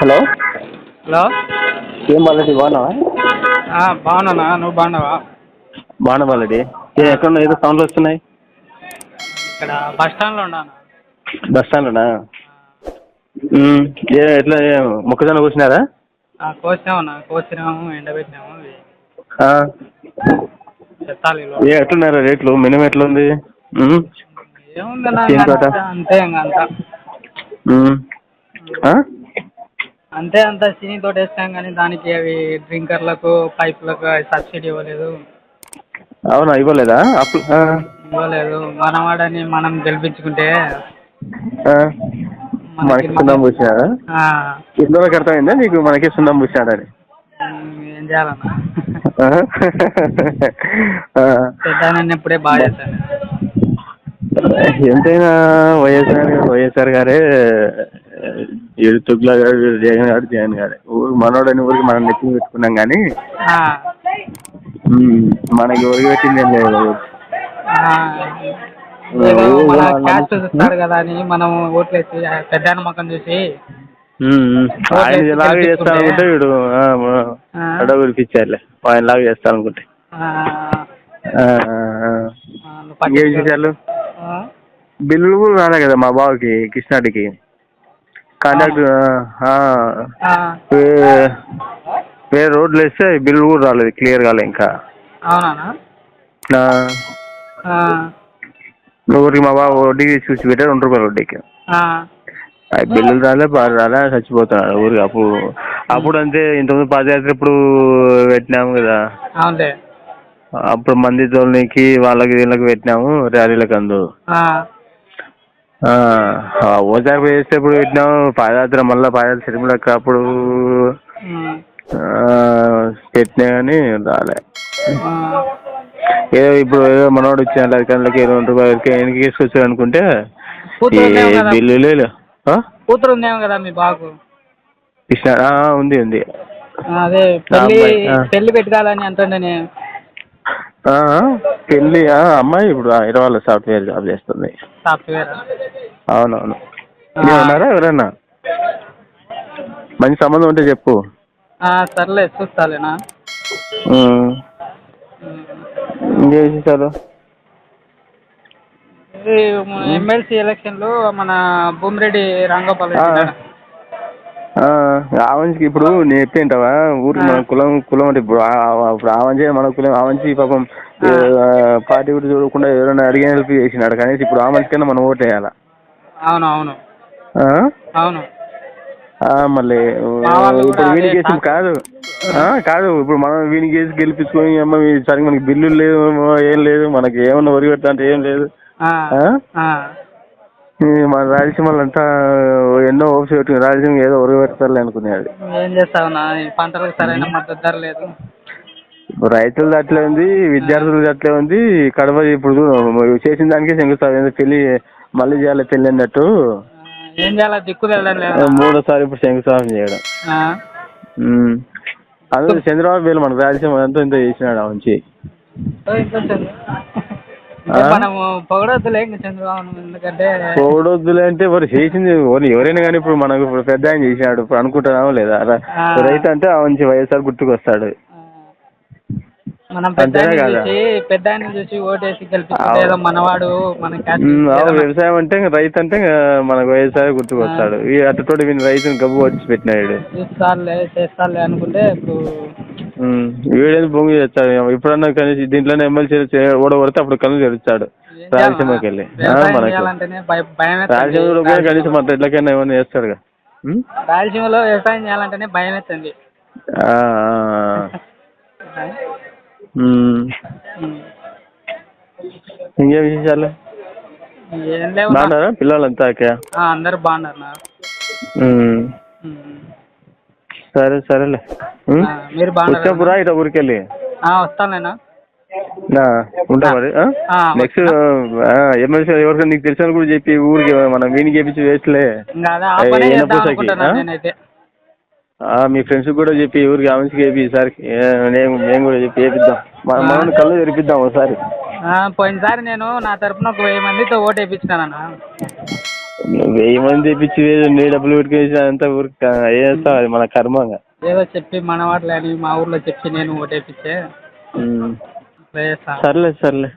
Hello. Hello. ఏం బాలరెడ్డి బాగున్నావా? బాగున్నానా? నువ్వు బాగున్నావా? బాగున్నా బాలరెడ్డి. ఏ ఎక్కడ ఏదో సౌండ్లు వస్తున్నాయి. ఇక్కడ బస్ స్టాండ్లో ఉన్నాను. బస్ స్టాండ్లోనా? ఏ ఎట్లా మొక్కజొన్న కూర్చున్నారా కోసినామన్నా కోసినాము ఎండబెట్టినాము. ఏ ఎట్లున్నారు రేట్లు? మినిమం ఎట్లుంది? ఏముందన్నా? అంతా- ఇంకా అంతా? అంతే అంతా సినీ తోట వేస్తాం కానీ దానికి అవి డ్రింకర్లకు పైపులకు సబ్సిడీ ఇవ్వలేదు. అవునా ఇవ్వలేదా? అప్పు ఇవ్వలేదు. మన వాడని మనం గెలిపించుకుంటే. మనకి సున్నం పూసినారా ఆ, ఇందులోకి అర్థమైందా నీకు మనకి సున్నం పూసినాడని ఏం చేయాలన్నా ఇప్పుడే బాగా చేశాను ఎంతైనా వైఎస్ఆర్ వైఎస్ఆర్ గారే వీడు తుగ్లా గారు జగన్ గారు జగన్ గారే. మనోడని ఊరికి మనం నెత్తిన పెట్టుకున్నాం కానీ మనకి ఊరికి పెట్టింది ఏం లేదు. ఆ, ఏదో మన వాళ్ళ- క్యాస్ట్ చూస్తాడు కదా అని మనం ఓట్లేసి ఆ పెద్ద ముఖం చూసి ఉమ్, ఉమ్. ఆయన లాగా చేస్తానుకుంటే వీడు ఆయన లాగా చేస్తానుకుంటే ఇంకేం. విశేషాలు? బిల్లులు కూడా రాలే కదా మా బావకి కృష్ణాడికి. కాంటాక్ట్ వేరే రోడ్లు వేస్తే బిల్లు కూడా రాలేదు క్లియర్ కాలే ఇంకా. ఊరికి మా బావ వడ్డీకి చూసి పెట్టారు రెండు రూపాయలు వడ్డీకి. బిల్లులు రాలే బాగా రాలే చచ్చిపోతున్నాడు ఊరికి. అప్పుడు అప్పుడు అంతే ఇంతకుముందు పాదయాత్ర ఇప్పుడు పెట్టినాము కదా. అప్పుడు మంది తోలనికి వాళ్ళకి వీళ్ళకి పెట్టినాము ర్యాలీలకు అందు ఓసారి వేస్తే ఇప్పుడు పెట్టినాము పాదయాత్ర మళ్ళీ పాదయాత్ర తిరుమలకి అప్పుడు పెట్టినా కానీ రాలే. ఏదో ఇప్పుడు ఏదో మనోడు ఇచ్చిన అధికారులకి రెండు రూపాయలకి ఎన్నికి తీసుకొచ్చాడు అనుకుంటే ఈ కూతురు ఉందేమో కదా? బిల్లు? కూతురు ఉందేమో కదా మీ బాబు కృష్ణ ఆ, ఉంది ఉంది. అదే పెళ్ళి పెట్టుకోవాలని అంటుండే ఆ, పెళ్ళి అమ్మాయి ఇప్పుడు హైదరాబాద్లో సాఫ్ట్వేర్ జాబ్ చేస్తుంది. సాఫ్ట్వేర్? అవునవును. ఉన్నారా ఎవరన్నా? మంచి సంబంధం ఉంటే చెప్పు. సర్లే చూస్తాలేనా. ఇంకేం విశేషాలు? ఎమ్మెల్సీ ఎలక్షన్లు మన భూమిరెడ్డి రాంగోపాల్ ఆవంచికి ఇప్పుడు నేను ఎత్తేంటావా ఊరికి మన కులం కులం అంటే ఇప్పుడు ఇప్పుడు ఆవంచి మన కులం ఆవంచి పాపం పార్టీ కూడా చూడకుండా ఎవరైనా అడిగిన హెల్ప్ చేసినాడు. కానీ ఇప్పుడు ఆ మనిషి కన్నా మనం ఓటు వేయాలా? అవును అవును? అవును మళ్ళీ ఇప్పుడు అదే వేసి కాదు. ఆ, కాదు ఇప్పుడు మనం వీనికి వేసి గెలిపించుకొని అమ్మ సరిగ్గా మనకి బిల్లు లేదు ఏం లేదు మనకి ఏమన్నా ఒరి పెట్టా అంటే ఏం లేదు. మన రాయలసీమలో అంతా ఎన్నో ఓప్స్ పెట్టుకుని రాయలసీమ ఏదో ఒరి పెడతారులే అనుకునేది ఏం ఈ పంటలకు సరైన మద్దతు ధర లేదు. రైతులది అట్లే ఉంది విద్యార్థులది అట్లే ఉంది కడప ఇప్పుడు చేసిన దానికే శంకుస్థాపన పెళ్ళి మళ్ళీ చేయాలి పెళ్ళి అన్నట్టు. ఏం చేయాలి? దిక్కు లేదు మూడోసారి ఇప్పుడు శంకుస్థాపన చేయడం. ఆ, ఉమ్. అందులో చంద్రబాబు వీళ్ళు మనకు రాయలసీమ అంతా ఇంత చేసినాడు ఆ మనము పొగడొద్దులే ఇంకా చంద్రబాబు ఎందుకంటే పోవడొద్దులే అంటే మరి చేసింది ఎవరు- ఎవరైనా కానీ ఇప్పుడు మనకు ఇప్పుడు పెద్ద ఆయన చేసినాడు ఇప్పుడు అనుకుంటున్నామా లేదా. రైతు అంటే ఆ మంచి వైఎస్ఆర్ గుర్తుకు వస్తాడు ఆ, మనం పెద్ద అంతేనా కాదా? చూసి పెద్ద చూసి ఓటేసి గెలిపించుకుంటే ఏదో మనవాడు మన క్యాస్ట్ ఉమ్, అవును ఏదన్నా- వ్యవసాయం అంటే రైతు అంటే మనకు వైఎస్ఆర్ గుర్తుకు వస్తాడు ఈ అట్టతోటి వీని రైతుని గబ్బు వచ్చి పెట్టినాడు. చూస్తారులే చేస్తారులే అనుకుంటే ఇప్పుడు వీడేది బొంగు చేస్తాడు? ఇప్పుడన్నా కనీసం దీంట్లోనే ఎమ్మెల్సీ ఓడగొడితే అప్పుడు కళ్ళు తెరుస్తాడు. రాయలసీమకి వెళ్ళి రాయలసీమలో కూడా కనీసం మన ఎట్లకైనా ఏమన్నా చేస్తాడుగా? ఉమ్? రాయలసీమలో వ్యవసాయం చేయాలంటేనే భయం. ఉమ్. ఇంకేం విశేషాలు? బాగున్నారా పిల్లలంతా అందరూ బాగున్నారు. సరే సరేలే. మీరు వచ్చినప్పుడు రా ఇట ఊరికెళ్ళి? వస్తానేనా ఉంటా మరి నెక్స్ట్ ఎమ్మెల్సీ ఎవరికైనా నీకు తెలిసిన కూడా చెప్పి ఊరికి మనం వీనికి చేపించి వేస్ట్లే. మీ ఫ్రెండ్స్ కూడా చెప్పి ఊరికి ఆమెకి చెప్పి ఈసారి నేను మేము కూడా చెప్పి వేపిద్దాం. మన కళ్ళు తెరిపిద్దాం ఒకసారి. పోయినసారి నేను నా తరపున ఒక వెయ్యి మందితో ఓటు వేయించినానన్న వెయ్యి మంది తెప్పించి నీ డబ్బులు పెట్టుకేసి అంతా ఊరికి ఏం చేస్తావు అది మన కర్మంగా. ఏదో చెప్పి మన వాటిని మా ఊర్లో చెప్పి నేను చేస్తా. సర్లే సర్లే.